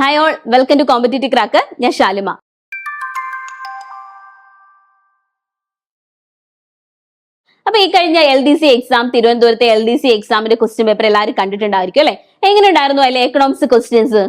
Hi all welcome to competitive crack ഞാൻ ഷാലിമ അപ്പൊ ഈ കഴിഞ്ഞ എൽ ഡി സി എക്സാം തിരുവനന്തപുരത്തെ എൽ ഡി സി എക്സാമിന്റെ ക്വസ്റ്റ്യൻ പേപ്പർ എല്ലാവരും കണ്ടിട്ടുണ്ടായിരിക്കും അല്ലെ? എങ്ങനെ ഉണ്ടായിരുന്നു അതിലെ economics questions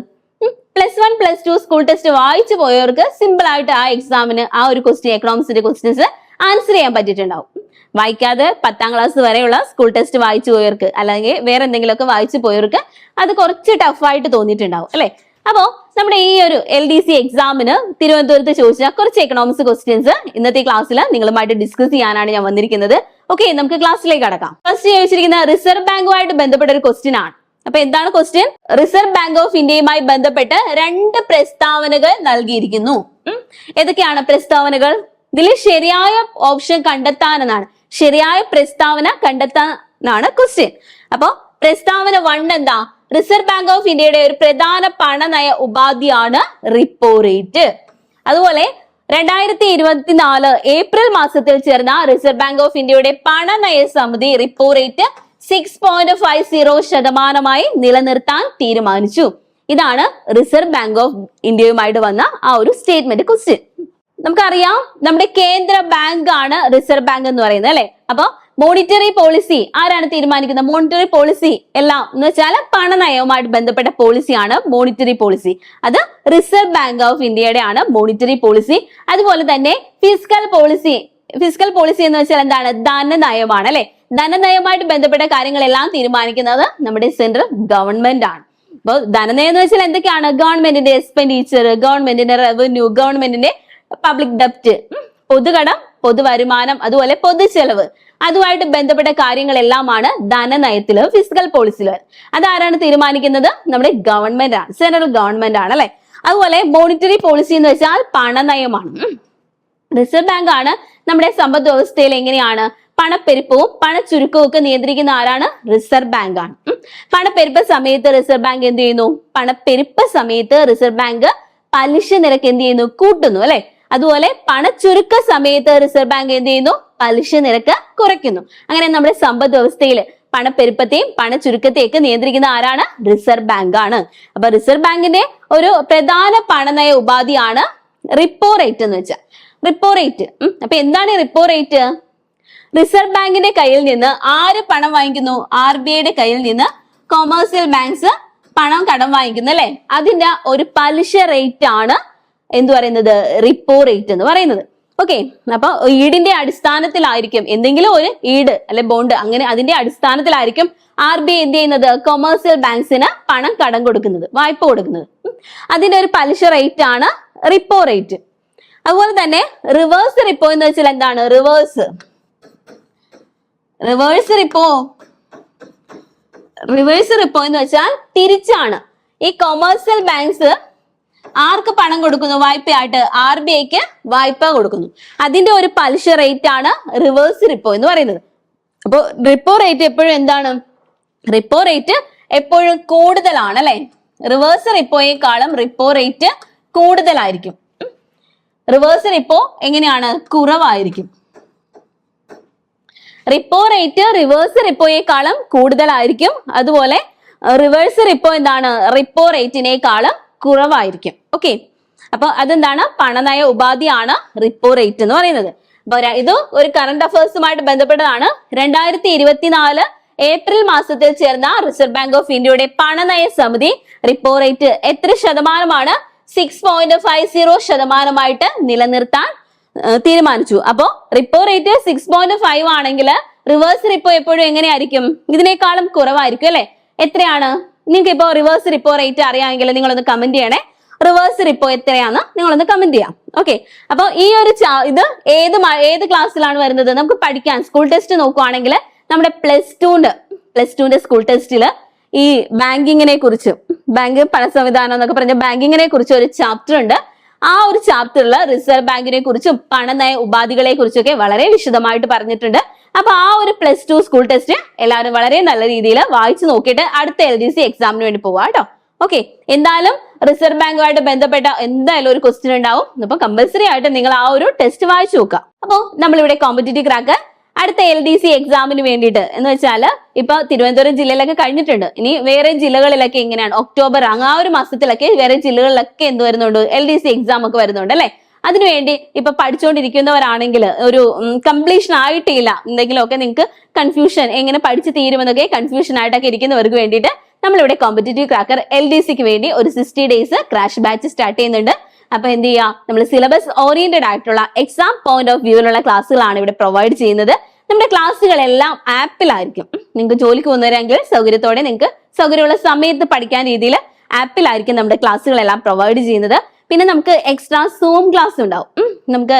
plus one plus two school test വായിച്ചു പോയവർക്ക് സിമ്പിൾ ആയിട്ട് ആ എക്സാമിന് ആ ഒരു ക്വസ്റ്റ്യൻ എക്കണോമിക്സിന്റെ ക്വസ്റ്റ്യൻസ് ആൻസർ ചെയ്യാൻ പറ്റിയിട്ടുണ്ടാവും. വായിക്കാതെ പത്താം ക്ലാസ് വരെയുള്ള സ്കൂൾ ടെസ്റ്റ് വായിച്ചു പോയവർക്ക് അല്ലെങ്കിൽ വേറെ എന്തെങ്കിലുമൊക്കെ വായിച്ചു പോയവർക്ക് അത് കുറച്ച് ടഫായിട്ട് തോന്നിയിട്ടുണ്ടാവും അല്ലെ? അപ്പോ നമ്മുടെ ഈ ഒരു എൽ ഡി സി എക്സാമിന് തിരുവനന്തപുരത്ത് ചോദിച്ച കുറച്ച് എക്കണോമിക്സ് ക്വസ്റ്റ്യൻസ് ഇന്നത്തെ ക്ലാസ്സിൽ നിങ്ങളുമായിട്ട് ഡിസ്കസ് ചെയ്യാനാണ് ഞാൻ വന്നിരിക്കുന്നത്. ഓക്കെ നമുക്ക് ക്ലാസ്സിലേക്ക് കടക്കാം. ഫസ്റ്റ് ചോദിച്ചിരിക്കുന്ന റിസർവ് ബാങ്കുമായിട്ട് ബന്ധപ്പെട്ട ഒരു ക്വസ്റ്റ്യൻ ആണ്. അപ്പൊ എന്താണ് ക്വസ്റ്റ്യൻ റിസർവ് ബാങ്ക് ഓഫ് ഇന്ത്യയുമായി ബന്ധപ്പെട്ട് രണ്ട് പ്രസ്താവനകൾ നൽകിയിരിക്കുന്നു. ഏതൊക്കെയാണ് പ്രസ്താവനകൾ? ഇതിൽ ശരിയായ ഓപ്ഷൻ കണ്ടെത്താൻ എന്നാണ് ശരിയായ പ്രസ്താവന കണ്ടെത്താനാണ് ക്വസ്റ്റ്യൻ അപ്പൊ പ്രസ്താവന വൺ എന്താ? റിസർവ് ബാങ്ക് ഓഫ് ഇന്ത്യയുടെ ഒരു പ്രധാന പണനയ ഉപാധിയാണ് റിപ്പോ റേറ്റ് അതുപോലെ രണ്ടായിരത്തി ഇരുപത്തിനാല് ഏപ്രിൽ മാസത്തിൽ ചേർന്ന റിസർവ് ബാങ്ക് ഓഫ് ഇന്ത്യയുടെ പണനയ സമിതി repo rate six point five zero ശതമാനമായി നിലനിർത്താൻ തീരുമാനിച്ചു. ഇതാണ് റിസർവ് ബാങ്ക് ഓഫ് ഇന്ത്യയുമായിട്ട് വന്ന ആ ഒരു സ്റ്റേറ്റ്മെന്റ് ക്വസ്റ്റ്യൻ നമുക്കറിയാം നമ്മുടെ കേന്ദ്ര ബാങ്ക് ആണ് റിസർവ് ബാങ്ക് എന്ന് പറയുന്നത് അല്ലെ? അപ്പൊ മോണിറ്ററി പോളിസി ആരാണ് തീരുമാനിക്കുന്നത്? മോണിറ്ററി പോളിസി എല്ലാം എന്ന് വെച്ചാൽ പണനയവുമായിട്ട് ബന്ധപ്പെട്ട പോളിസിയാണ് മോണിറ്ററി പോളിസി അത് റിസർവ് ബാങ്ക് ഓഫ് ഇന്ത്യയുടെ ആണ് മോണിറ്ററി പോളിസി അതുപോലെ തന്നെ ഫിസിക്കൽ പോളിസി ഫിസിക്കൽ പോളിസി എന്ന് വെച്ചാൽ എന്താണ്? ധനനയമാണ് അല്ലെ? ധനനയവുമായിട്ട് ബന്ധപ്പെട്ട കാര്യങ്ങളെല്ലാം തീരുമാനിക്കുന്നത് നമ്മുടെ സെൻട്രൽ ഗവൺമെന്റ് ആണ്. അപ്പോൾ ധനനയം എന്ന് വെച്ചാൽ എന്തൊക്കെയാണ്? ഗവൺമെന്റിന്റെ എക്സ്പെൻഡിച്ചർ ഗവൺമെന്റിന്റെ റവന്യൂ ഗവൺമെന്റിന്റെ പബ്ലിക് ഡെപ്റ്റ് പൊതുകടം പൊതുവരുമാനം അതുപോലെ പൊതുചെലവ്. അതുമായിട്ട് ബന്ധപ്പെട്ട കാര്യങ്ങളെല്ലാമാണ് ധനനയത്തിൽ ഫിസിക്കൽ പോളിസിയിൽ അതാരാണ് തീരുമാനിക്കുന്നത്? നമ്മുടെ ഗവൺമെന്റ് ആണ്. സെൻട്രൽ ഗവൺമെന്റ് ആണ് അല്ലെ? അതുപോലെ മോണിറ്ററി പോളിസി എന്ന് വെച്ചാൽ പണനയമാണ്. റിസർവ് ബാങ്ക് ആണ് നമ്മുടെ സമ്പദ് വ്യവസ്ഥയിൽ എങ്ങനെയാണ്? പണപ്പെരുപ്പവും പണച്ചുരുക്കവും ഒക്കെ നിയന്ത്രിക്കുന്ന ആരാണ്? റിസർവ് ബാങ്ക് ആണ്. പണപ്പെരുപ്പ സമയത്ത് റിസർവ് ബാങ്ക് എന്ത് ചെയ്യുന്നു? പണപ്പെരുപ്പ സമയത്ത് റിസർവ് ബാങ്ക് പലിശ നിരക്ക് എന്ത് ചെയ്യുന്നു? കൂട്ടുന്നു അല്ലെ? അതുപോലെ പണച്ചുരുക്ക സമയത്ത് റിസർവ് ബാങ്ക് എന്ത് ചെയ്യുന്നു? പലിശ നിരക്ക് കുറയ്ക്കുന്നു. അങ്ങനെ നമ്മുടെ സമ്പദ് വ്യവസ്ഥയിൽ പണപ്പെരുപ്പത്തെയും പണച്ചുരുക്കത്തെയും ഒക്കെ നിയന്ത്രിക്കുന്ന ആരാണ്? റിസർവ് ബാങ്ക് ആണ് അപ്പൊ റിസർവ് ബാങ്കിന്റെ ഒരു പ്രധാന പണനയ ഉപാധിയാണ് റിപ്പോ റേറ്റ് എന്ന് വെച്ചാൽ റിപ്പോ റേറ്റ്. അപ്പൊ എന്താണ് ഈ റിപ്പോ റേറ്റ്? റിസർവ് ബാങ്കിന്റെ കയ്യിൽ നിന്ന് ആര് പണം വാങ്ങിക്കുന്നു? ആർ ബി ഐയുടെ കയ്യിൽ നിന്ന് കൊമേഴ്സ്യൽ ബാങ്ക്സ് പണം കടം വാങ്ങിക്കുന്നു അല്ലെ? അതിന്റെ ഒരു പലിശ റേറ്റ് ആണ് എന്ത് പറയുന്നത്? റിപ്പോ റേറ്റ് എന്ന് പറയുന്നത്. ഓക്കെ അപ്പൊ ഈടിന്റെ അടിസ്ഥാനത്തിലായിരിക്കും എന്തെങ്കിലും ഒരു ഈട് അല്ലെ ബോണ്ട് അങ്ങനെ അതിന്റെ അടിസ്ഥാനത്തിലായിരിക്കും ആർ ബി ഐ എന്ത് ചെയ്യുന്നത്? കൊമേഴ്സ്യൽ ബാങ്ക്സിന് പണം കടം കൊടുക്കുന്നത് വായ്പ കൊടുക്കുന്നത്. അതിന്റെ ഒരു പലിശ റേറ്റ് ആണ് റിപ്പോ റേറ്റ് അതുപോലെ തന്നെ റിവേഴ്സ് റിപ്പോ എന്ന് വെച്ചാൽ എന്താണ്? Reverse reverse repo reverse repo എന്ന് വെച്ചാൽ തിരിച്ചാണ്. ഈ കൊമേഴ്സ്യൽ ബാങ്ക്സ് ആർക്ക് പണം കൊടുക്കുന്നു? വായ്പയായിട്ട് ആർ ബി ഐക്ക് വായ്പ കൊടുക്കുന്നു. അതിന്റെ ഒരു പലിശ റേറ്റ് ആണ് റിവേഴ്സ് റിപ്പോ എന്ന് പറയുന്നത്. അപ്പോൾ റിപ്പോ റേറ്റ് എപ്പോഴും എന്താണ്? റിപ്പോ റേറ്റ് എപ്പോഴും കൂടുതലാണ് അല്ലെ? റിവേഴ്സ് റിപ്പോയേക്കാളും റിപ്പോ റേറ്റ് കൂടുതലായിരിക്കും. റിവേഴ്സ് റിപ്പോ എങ്ങനെയാണ്? കുറവായിരിക്കും. റിപ്പോ റേറ്റ് റിവേഴ്സ് റിപ്പോയേക്കാളും കൂടുതലായിരിക്കും. അതുപോലെ റിവേഴ്സ് റിപ്പോ എന്താണ്? റിപ്പോ റേറ്റിനേക്കാളും കുറവായിരിക്കും. ഓക്കെ അപ്പൊ അതെന്താണ്? പണനയ ഉപാധിയാണ് റിപ്പോ റേറ്റ് എന്ന് പറയുന്നത്. ഇത് ഒരു കറണ്ട് അഫയേഴ്സുമായിട്ട് ബന്ധപ്പെട്ടതാണ്. രണ്ടായിരത്തി ഇരുപത്തിനാല് ഏപ്രിൽ മാസത്തിൽ ചേർന്ന റിസർവ് ബാങ്ക് ഓഫ് ഇന്ത്യയുടെ പണനയ സമിതി റിപ്പോ റേറ്റ് എത്ര ശതമാനമാണ്? സിക്സ് പോയിന്റ് ഫൈവ് സീറോ ശതമാനമായിട്ട് നിലനിർത്താൻ തീരുമാനിച്ചു. അപ്പോ repo rate six point five ആണെങ്കിൽ റിവേഴ്സ് റിപ്പോ എപ്പോഴും എങ്ങനെയായിരിക്കും? ഇതിനേക്കാളും കുറവായിരിക്കും അല്ലെ? എത്രയാണ്? നിങ്ങൾക്ക് ഇപ്പോ റിവേഴ്സ് റിപ്പോ റേറ്റ് അറിയാമെങ്കിൽ നിങ്ങളൊന്ന് കമന്റ് ചെയ്യണേ. റിവേഴ്സ് റിപ്പോ എത്രയാന്ന് നിങ്ങളൊന്ന് കമന്റ് ചെയ്യാം. ഓക്കെ അപ്പോൾ ഈ ഒരു ഇത് ഏത് ഏത് ക്ലാസ്സിലാണ് വരുന്നത്? നമുക്ക് പഠിക്കാൻ സ്കൂൾ ടെസ്റ്റ് നോക്കുവാണെങ്കിൽ നമ്മുടെ പ്ലസ് ടുന്റെ പ്ലസ് ടുന്റെ സ്കൂൾ ടെസ്റ്റിൽ ഈ ബാങ്കിങ്ങിനെ കുറിച്ച് ബാങ്ക് പണ സംവിധാനം എന്നൊക്കെ പറഞ്ഞ ബാങ്കിങ്ങിനെ കുറിച്ച് ഒരു ചാപ്റ്റർ ഉണ്ട്. ആ ഒരു ചാപ്റ്ററിൽ റിസർവ് ബാങ്കിനെ കുറിച്ചും പണനയ ഉപാധികളെ കുറിച്ചൊക്കെ വളരെ വിശദമായിട്ട് പറഞ്ഞിട്ടുണ്ട്. അപ്പൊ ആ ഒരു പ്ലസ് ടു സ്കൂൾ ടെസ്റ്റ് എല്ലാവരും വളരെ നല്ല രീതിയിൽ വായിച്ചു നോക്കിയിട്ട് അടുത്ത എൽ ഡി സി എക്സാമിന് വേണ്ടി പോവാ കേട്ടോ ഓക്കെ എന്തായാലും റിസർവ് ബാങ്കുമായിട്ട് ബന്ധപ്പെട്ട എന്തായാലും ഒരു ക്വസ്റ്റ്യൻ ഉണ്ടാവും. അപ്പൊ കമ്പൽസറി ആയിട്ട് നിങ്ങൾ ആ ഒരു ടെസ്റ്റ് വായിച്ചു നോക്കുക. അപ്പോൾ നമ്മളിവിടെ കോമ്പറ്റേറ്റീവ് ക്രാക്ക് അടുത്ത എൽ ഡി സി എക്സാമിന് വേണ്ടിയിട്ട് എന്ന് വെച്ചാൽ ഇപ്പൊ തിരുവനന്തപുരം ജില്ലയിലൊക്കെ കഴിഞ്ഞിട്ടുണ്ട്. ഇനി വേറെ ജില്ലകളിലൊക്കെ എങ്ങനെയാണ്? ഒക്ടോബർ ആ ഒരു മാസത്തിലൊക്കെ വേറെ ജില്ലകളിലൊക്കെ എന്ത് വരുന്നുണ്ട്? എൽ ഡി സി എക്സാം ഒക്കെ വരുന്നുണ്ട് അല്ലെ? അതിനുവേണ്ടി ഇപ്പൊ പഠിച്ചുകൊണ്ടിരിക്കുന്നവരാണെങ്കിൽ ഒരു കംപ്ലീഷൻ ആയിട്ടില്ല. എന്തെങ്കിലുമൊക്കെ നിങ്ങൾക്ക് കൺഫ്യൂഷൻ എങ്ങനെ പഠിച്ചു തീരുമെന്നൊക്കെ കൺഫ്യൂഷൻ ആയിട്ടൊക്കെ ഇരിക്കുന്നവർക്ക് വേണ്ടിയിട്ട് നമ്മളിവിടെ കോമ്പറ്റേറ്റീവ് ക്രാക്കർ എൽ ഡി സിക്ക് വേണ്ടി ഒരു sixty days crash batch start ചെയ്യുന്നുണ്ട്. അപ്പൊ എന്ത് ചെയ്യുക നമ്മൾ സിലബസ് ഓറിയന്റഡ് ആയിട്ടുള്ള എക്സാം പോയിന്റ് ഓഫ് വ്യൂവിലുള്ള ക്ലാസ്സുകളാണ് ഇവിടെ പ്രൊവൈഡ് ചെയ്യുന്നത്. നമ്മുടെ ക്ലാസ്സുകളെല്ലാം ആപ്പിലായിരിക്കും നിങ്ങൾക്ക് ജോലിക്ക് പോകുന്നവരെങ്കിൽ സൗകര്യത്തോടെ നിങ്ങൾക്ക് സൗകര്യമുള്ള സമയത്ത് പഠിക്കാൻ രീതിയിൽ ആപ്പിലായിരിക്കും നമ്മുടെ ക്ലാസ്സുകളെല്ലാം പ്രൊവൈഡ് ചെയ്യുന്നത്. പിന്നെ നമുക്ക് എക്സ്ട്രാ സൂം ക്ലാസ് ഉണ്ടാവും. നമുക്ക്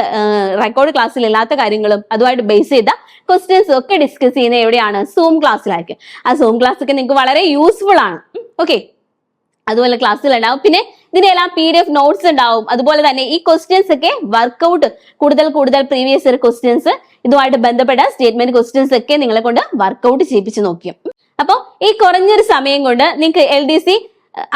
റെക്കോർഡ് ക്ലാസ്സിൽ ഇല്ലാത്ത കാര്യങ്ങളും അതുമായിട്ട് ബേസ് ചെയ്ത ക്വസ്റ്റ്യൻസും ഒക്കെ ഡിസ്കസ് ചെയ്യുന്ന എവിടെയാണ്? സൂം ക്ലാസ്സിലായിരിക്കും ആ സൂം ക്ലാസ് ഒക്കെ നിങ്ങൾക്ക് വളരെ യൂസ്ഫുൾ ആണ്. ഓക്കെ അതുപോലെ ക്ലാസ്സിൽ ഉണ്ടാവും. പിന്നെ ഇതിന്റെ എല്ലാ പി ഡി എഫ് നോട്ട്സ് ഉണ്ടാവും. അതുപോലെ തന്നെ ഈ ക്വസ്റ്റ്യൻസ് ഒക്കെ വർക്കൗട്ട് കൂടുതൽ കൂടുതൽ പ്രീവിയസ് ഇയർ ക്വസ്റ്റ്യൻസ് ഇതുമായിട്ട് ബന്ധപ്പെട്ട സ്റ്റേറ്റ്മെന്റ് ക്വസ്റ്റ്യൻസ് ഒക്കെ നിങ്ങളെ കൊണ്ട് വർക്കൗട്ട് ചെയ്യിപ്പിച്ച് നോക്കിയും. അപ്പോൾ ഈ കുറഞ്ഞൊരു സമയം കൊണ്ട് നിങ്ങൾക്ക് എൽ ഡി സി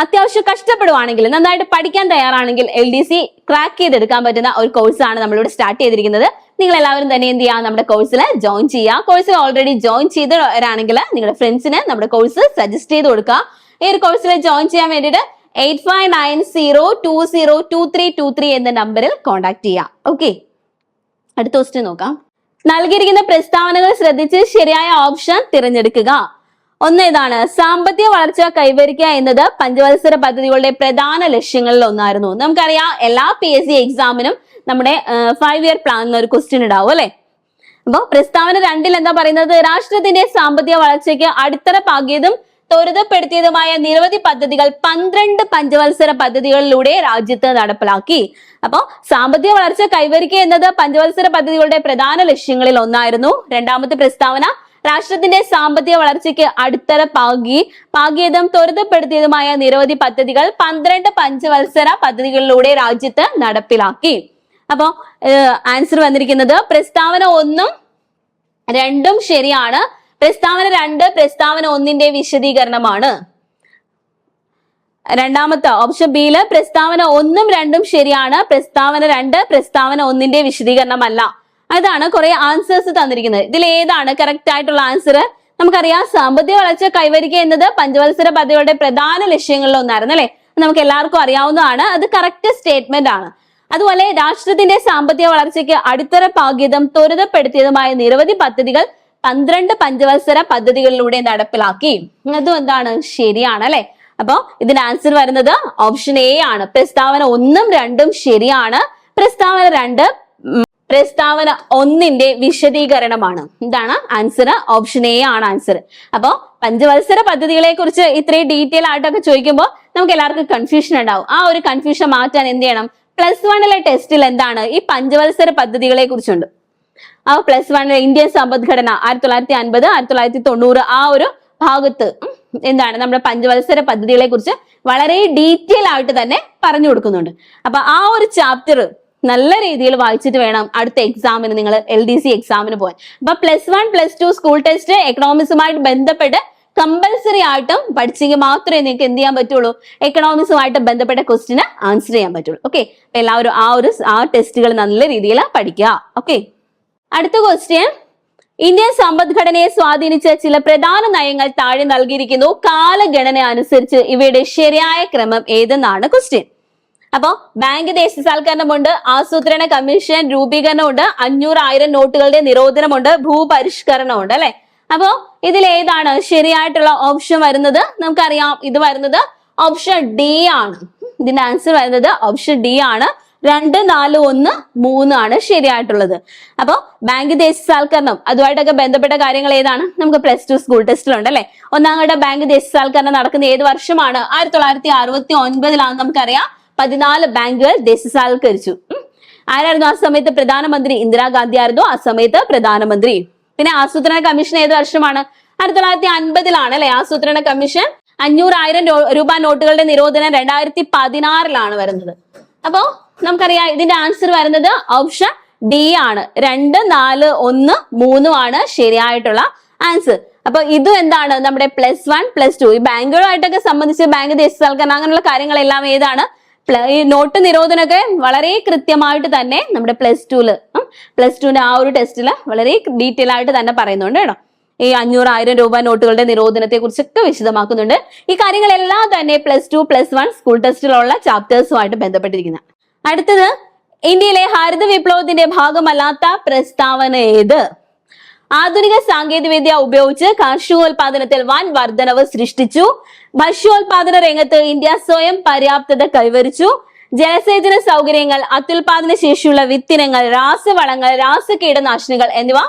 അത്യാവശ്യം കഷ്ടപ്പെടുവാണെങ്കിൽ നന്നായിട്ട് പഠിക്കാൻ തയ്യാറാണെങ്കിൽ എൽ ഡി സി ക്രാക്ക് ചെയ്തെടുക്കാൻ പറ്റുന്ന ഒരു കോഴ്സാണ് നമ്മളിവിടെ സ്റ്റാർട്ട് ചെയ്തിരിക്കുന്നത്. നിങ്ങൾ എല്ലാവരും തന്നെ എന്ത് ചെയ്യാം? നമ്മുടെ കോഴ്സിൽ ജോയിൻ ചെയ്യുക. കോഴ്സിൽ ഓൾറെഡി ജോയിൻ ചെയ്തവരാണെങ്കിൽ നിങ്ങളുടെ ഫ്രണ്ട്സിന് നമ്മുടെ കോഴ്സ് സജസ്റ്റ് ചെയ്ത് കൊടുക്കുക. ഈ ഒരു കോഴ്സിൽ ജോയിൻ ചെയ്യാൻ വേണ്ടിയിട്ട് eight five nine zero two zero two three two three എന്ന നമ്പറിൽ കോൺടാക്ട് ചെയ്യാം. ഓക്കെ അടുത്ത ക്വസ്റ്റ്യൻ നോക്കാം. നൽകിയിരിക്കുന്ന പ്രസ്താവനകൾ ശ്രദ്ധിച്ച് ശരിയായ ഓപ്ഷൻ തിരഞ്ഞെടുക്കുക. ഒന്ന് ഇതാണ് സാമ്പത്തിക വളർച്ച കൈവരിക്കുക എന്നത് പഞ്ചവത്സര പദ്ധതികളുടെ പ്രധാന ലക്ഷ്യങ്ങളിൽ ഒന്നായിരുന്നു. നമുക്കറിയാം എല്ലാ പി എസ് സി എക്സാമിനും നമ്മുടെ ഫൈവ് ഇയർ പ്ലാൻ എന്നൊരു ക്വസ്റ്റ്യൻ ഉണ്ടാവും അല്ലെ? അപ്പൊ പ്രസ്താവന രണ്ടിൽ എന്താ പറയുന്നത്? രാഷ്ട്രത്തിന്റെ സാമ്പത്തിക വളർച്ചയ്ക്ക് അടിത്തറ പാകിയതും ത്വരിതപ്പെടുത്തിയതുമായ നിരവധി പദ്ധതികൾ പന്ത്രണ്ട് പഞ്ചവത്സര പദ്ധതികളിലൂടെ രാജ്യത്ത് നടപ്പിലാക്കി. അപ്പോ സാമ്പത്തിക വളർച്ച കൈവരിക്കുക എന്നത് പഞ്ചവത്സര പദ്ധതികളുടെ പ്രധാന ലക്ഷ്യങ്ങളിൽ ഒന്നായിരുന്നു. രണ്ടാമത്തെ പ്രസ്താവന രാഷ്ട്രത്തിന്റെ സാമ്പത്തിക വളർച്ചയ്ക്ക് അടിത്തറ പാകി പാകിയതും ത്വരിതപ്പെടുത്തിയതുമായ നിരവധി പദ്ധതികൾ പന്ത്രണ്ട് പഞ്ചവത്സര പദ്ധതികളിലൂടെ രാജ്യത്ത് നടപ്പിലാക്കി. അപ്പോ ആൻസർ വന്നിരിക്കുന്നത് പ്രസ്താവന ഒന്നും രണ്ടും ശരിയാണ്. പ്രസ്താവന രണ്ട് പ്രസ്താവന ഒന്നിന്റെ വിശദീകരണമാണ്. രണ്ടാമത്തെ ഓപ്ഷൻ ബിയിൽ പ്രസ്താവന ഒന്നും രണ്ടും ശരിയാണ്. പ്രസ്താവന രണ്ട് പ്രസ്താവന ഒന്നിന്റെ വിശദീകരണമല്ല. അതാണ് കുറെ ആൻസേഴ്സ് തന്നിരിക്കുന്നത്. ഇതിൽ ഏതാണ് കറക്റ്റ് ആയിട്ടുള്ള ആൻസർ നമുക്കറിയാം സാമ്പത്തിക വളർച്ച കൈവരിക്കുക എന്നത് പഞ്ചവത്സര പദ്ധതികളുടെ പ്രധാന ലക്ഷ്യങ്ങളിൽ ഒന്നായിരുന്നു അല്ലെ? നമുക്ക് എല്ലാവർക്കും അറിയാവുന്നതാണ്. അത് കറക്റ്റ് സ്റ്റേറ്റ്മെന്റ് ആണ്. അതുപോലെ രാഷ്ട്രത്തിന്റെ സാമ്പത്തിക വളർച്ചയ്ക്ക് അടിത്തറ പാകിയതും ത്വരിതപ്പെടുത്തിയതുമായ നിരവധി പദ്ധതികൾ പന്ത്രണ്ട് പഞ്ചവത്സര പദ്ധതികളിലൂടെ നടപ്പിലാക്കി. അതും എന്താണ് ശരിയാണ് അല്ലെ? അപ്പൊ ഇതിന് ആൻസർ വരുന്നത് ഓപ്ഷൻ എ ആണ്. പ്രസ്താവന ഒന്നും രണ്ടും ശരിയാണ്. പ്രസ്താവന രണ്ട് പ്രസ്താവന ഒന്നിന്റെ വിശദീകരണമാണ്. എന്താണ് ആൻസർ ഓപ്ഷൻ എ ആണ് ആൻസർ അപ്പോൾ പഞ്ചവത്സര പദ്ധതികളെ കുറിച്ച് ഇത്രയും ഡീറ്റെയിൽ ആയിട്ടൊക്കെ ചോദിക്കുമ്പോൾ നമുക്ക് എല്ലാവർക്കും കൺഫ്യൂഷൻ ഉണ്ടാവും. ആ ഒരു കൺഫ്യൂഷൻ മാറ്റാൻ എന്ത് ചെയ്യണം? പ്ലസ് വണ്ണിലെ ടെസ്റ്റിൽ എന്താണ് ഈ പഞ്ചവത്സര പദ്ധതികളെ കുറിച്ചുണ്ട് ആ പ്ലസ് വണ്ണിലെ ഇന്ത്യൻ സമ്പദ്ഘടന ആയിരത്തി തൊള്ളായിരത്തി അൻപത് ആയിരത്തി തൊള്ളായിരത്തി തൊണ്ണൂറ് ആ ഒരു ഭാഗത്ത് എന്താണ് നമ്മുടെ പഞ്ചവത്സര പദ്ധതികളെ കുറിച്ച് വളരെ ഡീറ്റെയിൽ ആയിട്ട് തന്നെ പറഞ്ഞു കൊടുക്കുന്നുണ്ട്. അപ്പൊ ആ ഒരു ചാപ്റ്റർ നല്ല രീതിയിൽ വായിച്ചിട്ട് വേണം അടുത്ത എക്സാമിന് നിങ്ങൾ എൽ ഡി സി എക്സാമിന് പോകാൻ അപ്പൊ plus one plus two school test എക്കണോമിക്സുമായിട്ട് ബന്ധപ്പെട്ട് കമ്പൽസറി ആയിട്ടും പഠിച്ചെങ്കിൽ മാത്രമേ നിങ്ങൾക്ക് എന്ത് ചെയ്യാൻ പറ്റുള്ളൂ? എക്കണോമിക്സുമായിട്ട് ബന്ധപ്പെട്ട ക്വസ്റ്റിന് ആൻസർ ചെയ്യാൻ പറ്റുള്ളൂ. ഓക്കെ അപ്പൊ എല്ലാവരും ആ ഒരു ആ ടെസ്റ്റുകൾ നല്ല രീതിയിൽ പഠിക്കുക. ഓക്കെ അടുത്ത ക്വസ്റ്റ്യൻ ഇന്ത്യൻ സമ്പദ്ഘടനയെ സ്വാധീനിച്ച ചില പ്രധാന നയങ്ങൾ താഴെ നൽകിയിരിക്കുന്നു. കാലഗണന അനുസരിച്ച് ഇവയുടെ ശരിയായ ക്രമം ഏതെന്നാണ് ക്വസ്റ്റ്യൻ അപ്പോ ബാങ്ക് ദേശസാൽക്കരണമുണ്ട് ആസൂത്രണ കമ്മീഷൻ രൂപീകരണമുണ്ട് അഞ്ഞൂറായിരം നോട്ടുകളുടെ നിരോധനമുണ്ട് ഭൂപരിഷ്കരണമുണ്ട് അല്ലെ? അപ്പോ ഇതിൽ ഏതാണ് ശരിയായിട്ടുള്ള ഓപ്ഷൻ വരുന്നത്? നമുക്കറിയാം ഇത് വരുന്നത് ഓപ്ഷൻ ഡി ആണ്. ഇതിന്റെ ആൻസർ വരുന്നത് ഓപ്ഷൻ ഡി ആണ്. രണ്ട് നാല് ഒന്ന് ആണ് ശരിയായിട്ടുള്ളത്. അപ്പോൾ ബാങ്ക് ദേശസാൽക്കരണം അതുമായിട്ടൊക്കെ ബന്ധപ്പെട്ട കാര്യങ്ങൾ ഏതാണ്? നമുക്ക് പ്ലസ് ടു സ്കൂൾ ടെസ്റ്റിലുണ്ട് അല്ലെ? ഒന്നാം ഘട്ട ബാങ്ക് ദേശസാൽക്കരണം നടക്കുന്ന ഏത് വർഷമാണ്? ആയിരത്തി തൊള്ളായിരത്തി അറുപത്തി ഒൻപതിലാണ് നമുക്കറിയാം. പതിനാല് ബാങ്കുകൾ ദേശസാൽക്കരിച്ചു. ആരായിരുന്നു ആ സമയത്ത് പ്രധാനമന്ത്രി? ഇന്ദിരാഗാന്ധി ആയിരുന്നു ആ സമയത്ത് പ്രധാനമന്ത്രി. പിന്നെ ആസൂത്രണ കമ്മീഷൻ ഏത് വർഷമാണ്? ആയിരത്തി തൊള്ളായിരത്തി അൻപതിലാണ് അല്ലെ ആസൂത്രണ കമ്മീഷൻ? അഞ്ഞൂറായിരം രൂപ നോട്ടുകളുടെ നിരോധനം രണ്ടായിരത്തി പതിനാറിലാണ് വരുന്നത്. അപ്പോ നമുക്കറിയാം ഇതിന്റെ ആൻസർ വരുന്നത് ഓപ്ഷൻ ഡി ആണ്. രണ്ട് നാല് ഒന്ന് മൂന്നും ആണ് ശരിയായിട്ടുള്ള ആൻസർ. അപ്പൊ ഇത് എന്താണ്? നമ്മുടെ പ്ലസ് വൺ പ്ലസ് ടു ഈ ബാങ്കുകളുമായിട്ടൊക്കെ സംബന്ധിച്ച് ബാങ്ക് ദേശസാൽക്കരണം അങ്ങനെയുള്ള കാര്യങ്ങളെല്ലാം ഏതാണ്? ഈ നോട്ട് നിരോധനമൊക്കെ വളരെ കൃത്യമായിട്ട് തന്നെ നമ്മുടെ പ്ലസ് ടുൽ പ്ലസ് ടുവിന്റെ ആ ഒരു ടെസ്റ്റിൽ വളരെ ഡീറ്റെയിൽ ആയിട്ട് തന്നെ പറയുന്നുണ്ട് കേട്ടോ. ഈ അഞ്ഞൂറ് ആയിരം രൂപ നോട്ടുകളുടെ നിരോധനത്തെ കുറിച്ചൊക്കെ വിശദമാക്കുന്നുണ്ട്. ഈ കാര്യങ്ങളെല്ലാം തന്നെ plus two plus one school ടെസ്റ്റിലുള്ള ചാപ്റ്റേഴ്സുമായിട്ട് ബന്ധപ്പെട്ടിരിക്കുന്ന. അടുത്തത് ഇന്ത്യയിലെ ഹരിത വിപ്ലവത്തിന്റെ ഭാഗമല്ലാത്ത പ്രസ്താവന ഏത്? ആധുനിക സാങ്കേതികവിദ്യ ഉപയോഗിച്ച് കാർഷികോൽപാദനത്തിൽ വൻ വർധനവ് സൃഷ്ടിച്ചു. ഭക്ഷ്യോൽപാദന രംഗത്ത് ഇന്ത്യ സ്വയം പര്യാപ്തത കൈവരിച്ചു. ജലസേചന സൗകര്യങ്ങൾ അത്യുൽപാദന ശേഷിയുള്ള വിത്തിനങ്ങൾ രാസവളങ്ങൾ രാസ കീടനാശിനികൾ എന്നിവ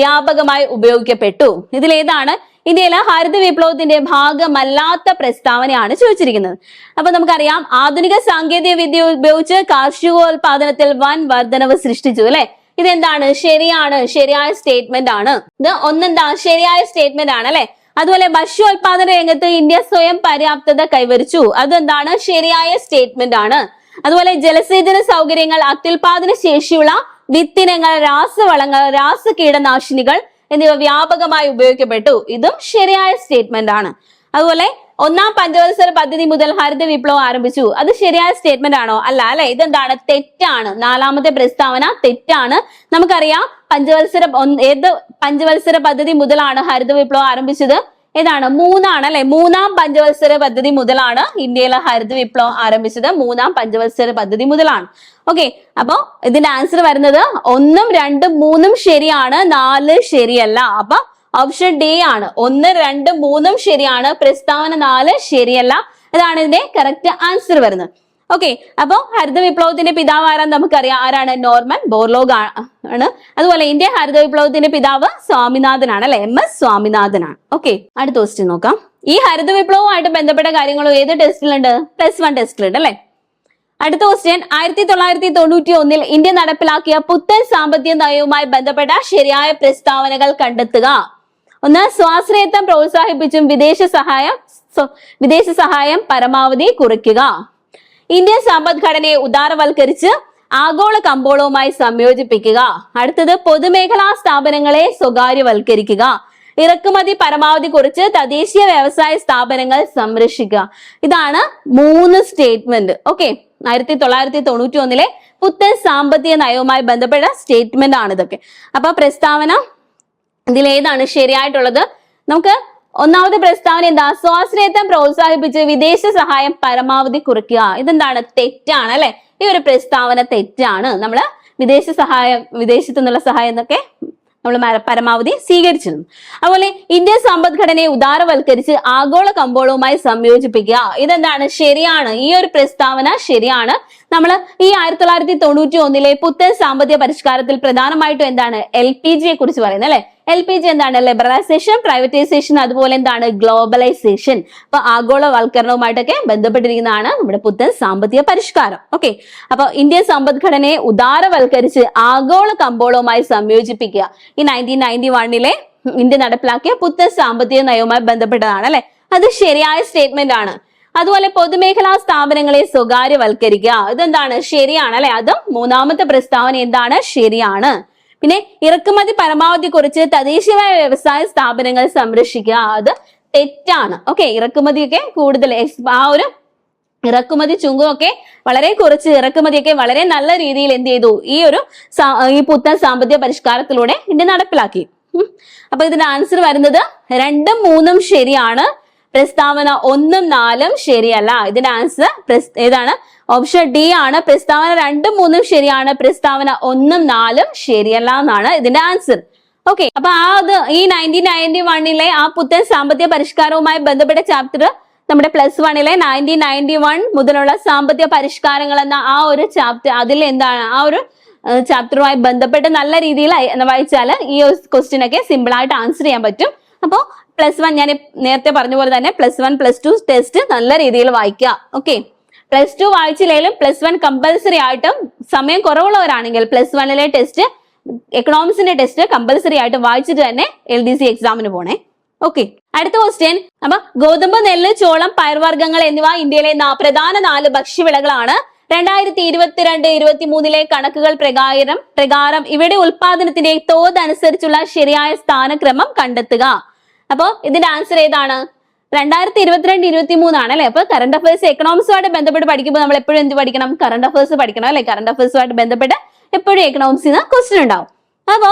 വ്യാപകമായി ഉപയോഗിക്കപ്പെട്ടു. ഇതിലേതാണ് ഇന്ത്യയിലെ ഹരിത വിപ്ലവത്തിന്റെ ഭാഗമല്ലാത്ത പ്രസ്താവനയാണ് ചോദിച്ചിരിക്കുന്നത്. അപ്പൊ നമുക്കറിയാം ആധുനിക സാങ്കേതിക വിദ്യ ഉപയോഗിച്ച് കാർഷികോൽപാദനത്തിൽ വൻ വർധനവ് സൃഷ്ടിച്ചു അല്ലെ? ഇതെന്താണ്? ശരിയാണ് ശരിയായ സ്റ്റേറ്റ്മെന്റ് ആണ്. ഇത് ഒന്നെന്താ? ശരിയായ സ്റ്റേറ്റ്മെന്റ് ആണ് അല്ലെ? അതുപോലെ ഭക്ഷ്യോൽപാദന രംഗത്ത് ഇന്ത്യ സ്വയം പര്യാപ്തത കൈവരിച്ചു. അതെന്താണ്? ശരിയായ സ്റ്റേറ്റ്മെന്റ് ആണ്. അതുപോലെ ജലസേചന സൗകര്യങ്ങൾ അത്യുൽപാദന ശേഷിയുള്ള വിത്തിനങ്ങൾ രാസവളങ്ങൾ രാസ കീടനാശിനികൾ എന്നിവ വ്യാപകമായി ഉപയോഗിക്കപ്പെട്ടു. ഇതും ശരിയായ സ്റ്റേറ്റ്മെന്റ് ആണ്. അതുപോലെ ഒന്നാം പഞ്ചവത്സര പദ്ധതി മുതൽ ഹരിത വിപ്ലവം ആരംഭിച്ചു. അത് ശരിയായ സ്റ്റേറ്റ്മെന്റ് ആണോ? അല്ല അല്ലെ? ഇതെന്താണ്? തെറ്റാണ്. നാലാമത്തെ പ്രസ്താവന തെറ്റാണ്. നമുക്കറിയാം പഞ്ചവത്സര ഏത് പഞ്ചവത്സര പദ്ധതി മുതലാണ് ഹരിത വിപ്ലവം ആരംഭിച്ചത്? ഏതാണ്? മൂന്നാണ് അല്ലെ? മൂന്നാം പഞ്ചവത്സര പദ്ധതി മുതലാണ് ഇന്ത്യയിലെ ഹരിത വിപ്ലവം ആരംഭിച്ചത്. മൂന്നാം പഞ്ചവത്സര പദ്ധതി മുതലാണ്. ഓക്കെ അപ്പൊ ഇതിന്റെ ആൻസർ വരുന്നത് ഒന്നും രണ്ടും മൂന്നും ശരിയാണ് നാല് ശരിയല്ല. അപ്പൊ ഓപ്ഷൻ ഡി ആണ്. ഒന്ന് രണ്ട് മൂന്നും ശരിയാണ്. പ്രസ്താവന നാല് ശരിയല്ല. ഇതാണ് ഇതിന്റെ കറക്റ്റ് ആൻസർ വരുന്നത്. ഓക്കെ അപ്പോൾ ഹരിത വിപ്ലവത്തിന്റെ പിതാവ് ആരാന്ന് നമുക്കറിയാം. ആരാണ്? നോർമൻ ബോർലോഗ് ആണ്. അതുപോലെ ഇന്ത്യ ഹരിത വിപ്ലവത്തിന്റെ പിതാവ് സ്വാമിനാഥനാണ് അല്ലെ? എം എസ് സ്വാമിനാഥനാണ്. ഓക്കെ അടുത്ത ക്വസ്റ്റ്യൻ നോക്കാം. ഈ ഹരിത വിപ്ലവവുമായിട്ട് ബന്ധപ്പെട്ട കാര്യങ്ങളും ഏത് ടെസ്റ്റിലുണ്ട്? പ്ലസ് വൺ ടെസ്റ്റിലുണ്ട് അല്ലെ? അടുത്ത ക്വസ്റ്റ്യൻ ആയിരത്തി തൊള്ളായിരത്തി തൊണ്ണൂറ്റി ഒന്നിൽ ഇന്ത്യ നടപ്പിലാക്കിയ പുത്തൻ സാമ്പത്തിക നയവുമായി ബന്ധപ്പെട്ട ശരിയായ പ്രസ്താവനകൾ കണ്ടെത്തുക. ഒന്ന് സ്വാശ്രയത്വം പ്രോത്സാഹിപ്പിച്ചും വിദേശ സഹായം വിദേശ സഹായം പരമാവധി കുറയ്ക്കുക. ഇന്ത്യൻ സമ്പദ്ഘടനയെ ഉദാരവൽക്കരിച്ച് ആഗോള കമ്പോളവുമായി സംയോജിപ്പിക്കുക. അടുത്തത് പൊതുമേഖലാ സ്ഥാപനങ്ങളെ സ്വകാര്യവൽക്കരിക്കുക. ഇറക്കുമതി പരമാവധി കുറിച്ച് തദ്ദേശീയ വ്യവസായ സ്ഥാപനങ്ങൾ സംരക്ഷിക്കുക. ഇതാണ് മൂന്ന് സ്റ്റേറ്റ്മെന്റ്. ഓക്കെ ആയിരത്തി തൊള്ളായിരത്തി തൊണ്ണൂറ്റി ഒന്നിലെ പുത്തൻ സാമ്പത്തിക നയവുമായി ബന്ധപ്പെട്ട സ്റ്റേറ്റ്മെന്റ് ആണ് ഇതൊക്കെ അപ്പൊ പ്രസ്താവന ഇതിലേതാണ് ശരിയായിട്ടുള്ളത്. നമുക്ക് ഒന്നാമത്തെ പ്രസ്താവന എന്താ? സ്വാശ്രയത്വം പ്രോത്സാഹിപ്പിച്ച് വിദേശ സഹായം പരമാവധി കുറയ്ക്കുക. ഇതെന്താണ്? തെറ്റാണ് അല്ലെ? ഈ ഒരു പ്രസ്താവന തെറ്റാണ്. നമ്മൾ വിദേശ സഹായം വിദേശത്തു നിന്നുള്ള സഹായം എന്നൊക്കെ നമ്മൾ പരമാവധി സ്വീകരിച്ചിരുന്നു. അതുപോലെ ഇന്ത്യൻ സമ്പദ്ഘടനയെ ഉദാരവൽക്കരിച്ച് ആഗോള കമ്പോളവുമായി സംയോജിപ്പിക്കുക. ഇതെന്താണ്? ശരിയാണ്. ഈ ഒരു പ്രസ്താവന ശരിയാണ്. നമ്മൾ ഈ ആയിരത്തി തൊള്ളായിരത്തി തൊണ്ണൂറ്റി ഒന്നിലെ പുത്തൻ സാമ്പത്തിക പരിഷ്കാരത്തിൽ പ്രധാനമായിട്ടും എന്താണ്? എൽ പി ജിയെ കുറിച്ച് പറയുന്നത് അല്ലെ? എൽ പി ജി എന്താണ്? ലിബറലൈസേഷൻ പ്രൈവറ്റൈസേഷൻ അതുപോലെ എന്താണ്? ഗ്ലോബലൈസേഷൻ അപ്പൊ ആഗോളവൽക്കരണവുമായിട്ടൊക്കെ ബന്ധപ്പെട്ടിരിക്കുന്നതാണ് നമ്മുടെ പുത്തൻ സാമ്പത്തിക പരിഷ്കാരം. ഓക്കെ അപ്പൊ ഇന്ത്യൻ സമ്പദ്ഘടനയെ ഉദാരവൽക്കരിച്ച് ആഗോള കമ്പോളവുമായി സംയോജിപ്പിക്കുക. ഈ നയന്റീൻ നയന്റി വണ്ണിലെ ഇന്ത്യ നടപ്പിലാക്കിയ പുത്തൻ സാമ്പത്തിക നയവുമായി ബന്ധപ്പെട്ടതാണ് അല്ലെ? അത് ശരിയായ സ്റ്റേറ്റ്മെന്റ് ആണ്. അതുപോലെ പൊതുമേഖലാ സ്ഥാപനങ്ങളെ സ്വകാര്യവൽക്കരിക്കുക. ഇതെന്താണ്? ശരിയാണ് അല്ലെ? അതും മൂന്നാമത്തെ പ്രസ്താവന എന്താണ്? ശരിയാണ്. പിന്നെ ഇറക്കുമതി പരമാവധി കുറിച്ച് തദ്ദേശീയമായ വ്യവസായ സ്ഥാപനങ്ങൾ സംരക്ഷിക്കുക അത് തെറ്റാണ്. ഓക്കെ ഇറക്കുമതിയൊക്കെ കൂടുതൽ ആ ഒരു ഇറക്കുമതി ചുങ്കുമൊക്കെ വളരെ കുറച്ച് ഇറക്കുമതിയൊക്കെ വളരെ നല്ല രീതിയിൽ എന്ത് ചെയ്തു? ഈ ഒരു ഈ പുത്തൻ സാമ്പത്തിക പരിഷ്കാരത്തിലൂടെ ഇന്ത്യ നടപ്പിലാക്കി. അപ്പൊ ഇതിന്റെ ആൻസർ വരുന്നത് രണ്ടും മൂന്നും ശരിയാണ് പ്രസ്താവന ഒന്നും നാലും ശരിയല്ല. ഇതിന്റെ ആൻസർ ഏതാണ്? ഓപ്ഷൻ ഡി ആണ്. പ്രസ്താവന രണ്ടും മൂന്നും ശരിയാണ്. പ്രസ്താവന ഒന്നും നാലും ശരിയല്ല എന്നാണ് ഇതിന്റെ ആൻസർ ഓക്കെ അപ്പൊ ആ അത് ഈ നയന്റീൻ നയന്റി വണ്ണിലെ ആ പുത്തൻ സാമ്പത്തിക പരിഷ്കാരവുമായി ബന്ധപ്പെട്ട ചാപ്റ്റർ നമ്മുടെ പ്ലസ് വണ്ണിലെ നയന്റീൻ നയന്റി വൺ മുതലുള്ള സാമ്പത്തിക പരിഷ്കാരങ്ങൾ എന്ന ആ ഒരു ചാപ്റ്റർ അതിൽ എന്താണ്? ആ ഒരു ചാപ്റ്ററുമായി ബന്ധപ്പെട്ട് നല്ല രീതിയിൽ വായിച്ചാൽ ഈ ക്വസ്റ്റ്യൻ ഒക്കെ സിമ്പിൾ ആയിട്ട് ആൻസർ ചെയ്യാൻ പറ്റും. അപ്പോൾ പ്ലസ് വൺ ഞാൻ നേരത്തെ പറഞ്ഞ പോലെ തന്നെ plus one plus two test നല്ല രീതിയിൽ വായിക്കുക. ഓക്കെ പ്ലസ് ടു വായിച്ചില്ലെങ്കിലും പ്ലസ് വൺ കമ്പൽസറി ആയിട്ടും സമയം കുറവുള്ളവരാണെങ്കിൽ പ്ലസ് വണ്ണിലെ ടെസ്റ്റ് എക്കണോമിക്സിന്റെ ടെസ്റ്റ് കമ്പൽസറി ആയിട്ട് വായിച്ചിട്ട് തന്നെ എൽ ഡി സി എക്സാമിന് പോണേ. ഓക്കെ അടുത്ത ക്വസ്റ്റ്യൻ അപ്പൊ ഗോതമ്പ് നെല്ല് ചോളം പയർവർഗങ്ങൾ എന്നിവ ഇന്ത്യയിലെ പ്രധാന നാല് ഭക്ഷ്യവിളകളാണ്. രണ്ടായിരത്തി ഇരുപത്തിരണ്ട് ഇരുപത്തി മൂന്നിലെ കണക്കുകൾ പ്രകാരം പ്രകാരം ഇവിടെ ഉൽപാദനത്തിന്റെ തോത് അനുസരിച്ചുള്ള ശരിയായ സ്ഥാനക്രമം കണ്ടെത്തുക. അപ്പോ ഇതിന്റെ ആൻസർ ഏതാണ്? രണ്ടായിരത്തി ഇരുപത്തിരണ്ട് ഇരുപത്തി മൂന്നാണ് അല്ലെ? അപ്പൊ കറണ്ട് അഫയേഴ്സ് എക്കണോമിക്സുമായിട്ട് ബന്ധപ്പെട്ട് പഠിക്കുമ്പോൾ നമ്മൾ എപ്പോഴും എന്ത് പഠിക്കണം? കറണ്ട് അഫയേഴ്സ് പഠിക്കണം അല്ലെ? കറണ്ട് അഫയേഴ്സുമായിട്ട് ബന്ധപ്പെട്ട് എപ്പോഴും എക്കണോമിക്സിന് ക്വസ്റ്റ്യൻ ഉണ്ടാവും. അപ്പോ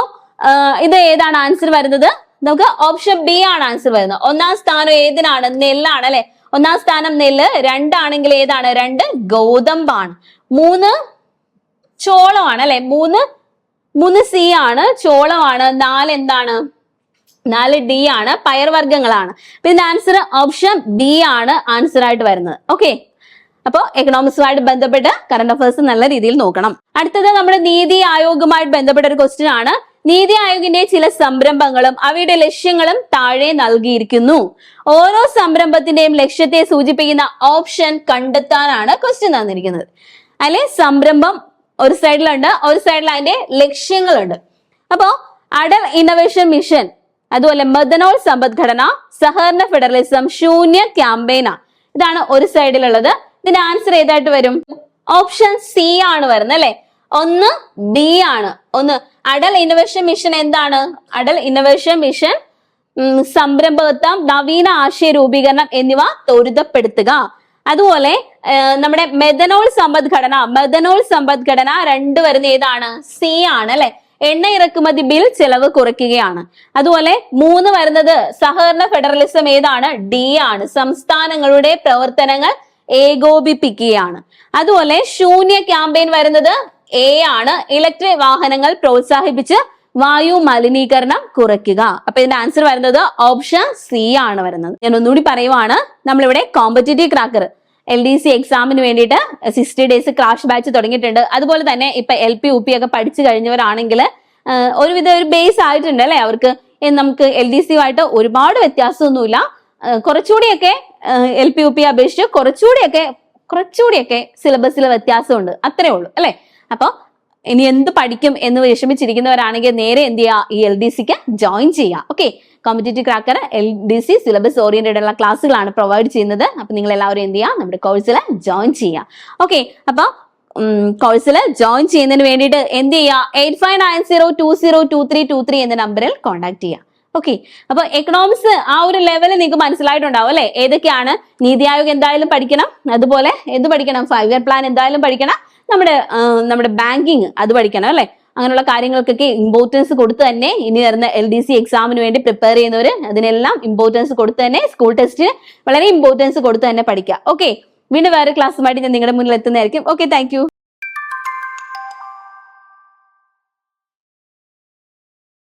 ഇത് ഏതാണ് ആൻസർ വരുന്നത്? നമുക്ക് ഓപ്ഷൻ ബി ആണ് ആൻസർ വരുന്നത്. ഒന്നാം സ്ഥാനം ഏതിനാണ്? നെല്ലാണ് അല്ലെ? ഒന്നാം സ്ഥാനം നെല്ല് രണ്ടാണെങ്കിൽ ഏതാണ്? രണ്ട് ഗോതമ്പാണ്. മൂന്ന് ചോളമാണ് അല്ലെ? മൂന്ന് മൂന്ന് സി ആണ്. ചോളമാണ്. നാല് എന്താണ്? നാല് ഡി ആണ് പയർവർഗങ്ങളാണ് അപ്പൊ ഇതിന്റെ ആൻസർ ഓപ്ഷൻ ബി ആണ് ആൻസർ ആയിട്ട് വരുന്നത്. ഓക്കെ അപ്പോൾ എക്കണോമിക്സുമായിട്ട് ബന്ധപ്പെട്ട് കറണ്ട് അഫയേഴ്സ് നല്ല രീതിയിൽ നോക്കണം. അടുത്തത് നമ്മുടെ നീതി ആയോഗുമായിട്ട് ബന്ധപ്പെട്ട ഒരു ക്വസ്റ്റ്യൻ ആണ്. നീതി ആയോഗിന്റെ ചില സംരംഭങ്ങളും അവയുടെ ലക്ഷ്യങ്ങളും താഴെ നൽകിയിരിക്കുന്നു. ഓരോ സംരംഭത്തിന്റെയും ലക്ഷ്യത്തെ സൂചിപ്പിക്കുന്ന ഓപ്ഷൻ കണ്ടെത്താനാണ് ക്വസ്റ്റ്യൻ തന്നിരിക്കുന്നത്. അല്ലെ സംരംഭം ഒരു സൈഡിലുണ്ട് ഒരു സൈഡിൽ അതിന്റെ ലക്ഷ്യങ്ങളുണ്ട്. അപ്പോ അടൽ ഇന്നോവേഷൻ മിഷൻ അതുപോലെ മദനോൾ സമ്പദ്ഘടന സഹകരണ ഫെഡറലിസം ശൂന്യ ക്യാമ്പയിന. ഇതാണ് ഒരു സൈഡിലുള്ളത്. ഇതിന്റെ ആൻസർ ഏതായിട്ട് വരും? ഓപ്ഷൻ സി ആണ് വരുന്നത് അല്ലെ? ഒന്ന് ബി ആണ്. ഒന്ന് അടൽ ഇന്നോവേഷൻ മിഷൻ എന്താണ്? അടൽ ഇന്നോവേഷൻ മിഷൻ സംരംഭകത്വം നവീന ആശയ രൂപീകരണം എന്നിവ ത്വരിതപ്പെടുത്തുക. അതുപോലെ നമ്മുടെ മെഥനോൾ സമ്പദ്ഘടന മെഥനോൾ സമ്പദ്ഘടന രണ്ട് വരുന്ന ഏതാണ്? സി ആണ് അല്ലെ? എണ്ണ ഇറക്കുമതി ബിൽ ചെലവ് കുറയ്ക്കുകയാണ്. അതുപോലെ മൂന്ന് വരുന്നത് സഹകരണ ഫെഡറലിസം ഏതാണ്? ഡി ആണ്. സംസ്ഥാനങ്ങളുടെ പ്രവർത്തനങ്ങൾ ഏകോപിപ്പിക്കുകയാണ്. അതുപോലെ ശൂന്യ ക്യാമ്പയിൻ വരുന്നത് എ ആണ്. ഇലക്ട്രിക് വാഹനങ്ങൾ പ്രോത്സാഹിപ്പിച്ച് വായു മലിനീകരണം കുറയ്ക്കുക. അപ്പൊ ഇതിന്റെ ആൻസർ വരുന്നത് ഓപ്ഷൻ സി ആണ് വരുന്നത്. ഞാൻ ഒന്നുകൂടി പറയുവാണ്. നമ്മളിവിടെ competitive cracker L D C എക്സാമിന് വേണ്ടിയിട്ട് സിക്സ്റ്റി ഡേയ്സ് ക്രാഷ് ബാച്ച് തുടങ്ങിയിട്ടുണ്ട്. അതുപോലെ തന്നെ ഇപ്പൊ എൽ പി യു പി ഒക്കെ പഠിച്ചു കഴിഞ്ഞവരാണെങ്കിൽ ഒരുവിധ ഒരു ബേസ് ആയിട്ടുണ്ട് അല്ലെ അവർക്ക്? നമുക്ക് എൽ ഡി സിയുമായിട്ട് ഒരുപാട് വ്യത്യാസമൊന്നുമില്ല. കുറച്ചുകൂടിയൊക്കെ എൽ പി യു പി അപേക്ഷിച്ച് കുറച്ചുകൂടിയൊക്കെ കുറച്ചുകൂടിയൊക്കെ സിലബസിലെ വ്യത്യാസമുണ്ട്. അത്രേ ഉള്ളൂ അല്ലെ? അപ്പൊ ഇനി എന്ത് പഠിക്കും എന്ന് വിഷമിച്ചിരിക്കുന്നവരാണെങ്കിൽ നേരെ എന്ത് ചെയ്യുക? ഈ എൽ ഡി സിക്ക് ജോയിൻ ചെയ്യുക. Okay competitive cracker L D C syllabus oriented ഉള്ള ക്ലാസ്സുകളാണ് പ്രൊവൈഡ് ചെയ്യുന്നത്. അപ്പൊ നിങ്ങൾ എല്ലാവരും എന്ത് ചെയ്യുക നമ്മുടെ കോഴ്സിൽ ജോയിൻ ചെയ്യുക. ഓക്കെ അപ്പൊ കോഴ്സിൽ ജോയിൻ ചെയ്യുന്നതിന് വേണ്ടിയിട്ട് എന്ത് ചെയ്യുക? Eight five nine zero two zero two three two three എന്ന നമ്പറിൽ കോൺടാക്ട് ചെയ്യുക. ഓക്കെ അപ്പൊ എക്കണോമിക്സ് ആ ഒരു ലെവലിൽ നിങ്ങൾക്ക് മനസ്സിലായിട്ടുണ്ടാവും അല്ലെ? ഏതൊക്കെയാണ്? നീതി ആയോഗ് എന്തായാലും പഠിക്കണം. അതുപോലെ എന്ത് പഠിക്കണം? ഫൈവ് ഇയർ പ്ലാൻ എന്തായാലും പഠിക്കണം. നമ്മുടെ നമ്മുടെ ബാങ്കിങ് അത് പഠിക്കണം അല്ലെ? അങ്ങനെയുള്ള കാര്യങ്ങൾക്കൊക്കെ ഇമ്പോർട്ടൻസ് കൊടുത്ത് തന്നെ ഇനി വരുന്ന എൽ ഡി സി എക്സാമിന് വേണ്ടി പ്രിപ്പയർ ചെയ്യുന്നവർ അതിനെല്ലാം ഇമ്പോർട്ടൻസ് കൊടുത്ത് തന്നെ സ്കൂൾ ടെസ്റ്റിന് വളരെ ഇമ്പോർട്ടൻസ് കൊടുത്ത് തന്നെ പഠിക്കുക. ഓക്കെ വീണ്ടും വേറെ ക്ലാസ്സുമായിട്ട് ഞാൻ നിങ്ങളുടെ മുന്നിൽ എത്തുന്നതായിരിക്കും. Okay thank